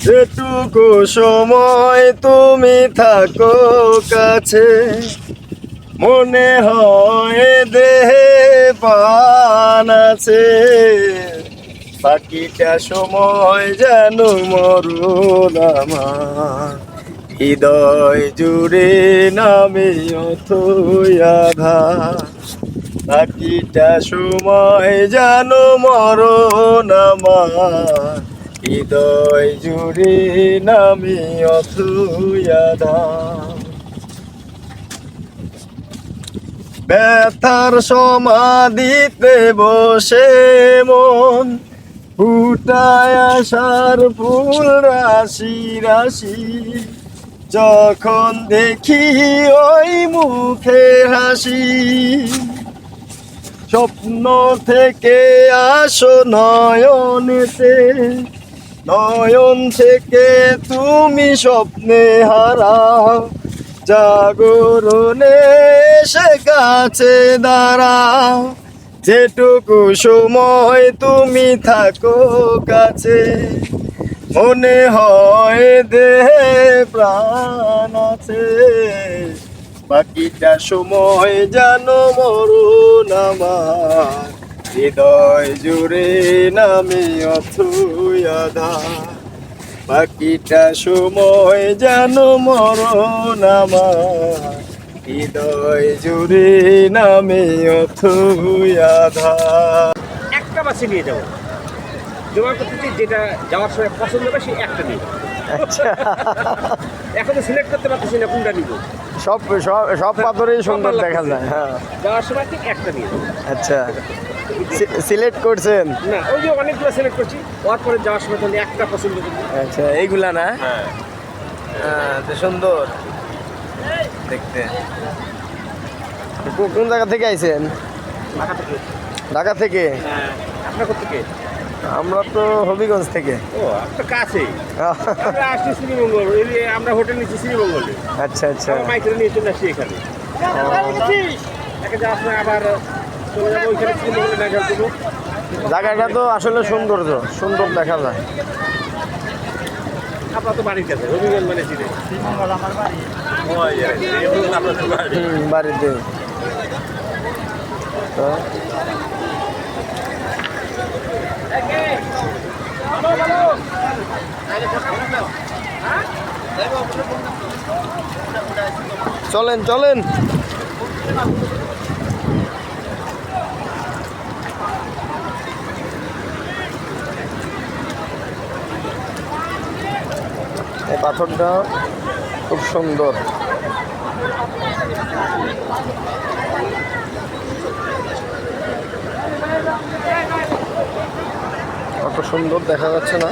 যেটুকু সময় তুমি থাকো কাছে। মনে হয় দেহে পান আছে। বাকিটা সময় যেন মরুন আমার। হৃদয় জুড়ে নামে অথই বাকিটা সময় যেন মরণ আমার। হৃদয় জুড়ে নামি অথুয়াদা ব্যথার সমাধিতে বসে মন, ফুটায় আসার ফুল রাশি রাশি। যখন দেখি ওই মুখে হাসি, স্বপ্ন থেকে আসো নয়নেতে। নয়ন থেকে তুমি স্বপ্নে হারাও জাগরণে সে কাছে দাঁড়াও যেটুকু সময় তুমি থাকো কাছে, মনে হয় দেহে প্রাণ আছে। বাকিটা সময় যেন মরুন আমার। হৃদয় জুড়ে নামে অথুয়াদা বাকিটা সময় যেন মরণ আমার। হৃদয় জুড়ে নামে অথুয়াদা একটা বাসে নিয়ে যাব করতেছি যেটা যাওয়ার সময় পছন্দ হবে, সেই একটা নিব আচ্ছা এখন তো সিলেক্ট করতে পারতেছি না কোনটা নিব। সব সব সব পাথরেই সুন্দর দেখা যায় হ্যাঁ। যাওয়ার সময় ঠিক একটা নিয়ে আচ্ছা। সিলেক্ট করছেন? না ওই যে অনেকগুলো সিলেক্ট করছি। ওর পরে যাওয়ার সময় তাহলে একটা পছন্দ করব। আচ্ছা এইগুলা না? হ্যাঁ। তো সুন্দর। দেখতে। কোন জায়গা থেকে আইছেন? ঢাকা থেকে। ঢাকা থেকে? হ্যাঁ। আপনার থেকে? আমরা তো হবিগঞ্জ থেকে। ও আপনার কাছে আমরা আসছি শ্রীমঙ্গল আমরা হোটেল নিচ্ছি শ্রীমঙ্গলে। আচ্ছা আচ্ছা। মাইকেল নিয়ে চলে আসছি এখানে। আবার চলে যাব ওইখানে শ্রীমঙ্গলে না দেবো জায়গাটা তো আসলে সৌন্দর্য সুন্দর দেখা যায়। আপনার তো বাড়ির কাছে রবিগঞ্জ মানে চিনে। আমার বাড়ি। বাড়িতে তো চলেন চলেন। এই পাথরটা খুব সুন্দর। সুন্দর দেখা যাচ্ছে না।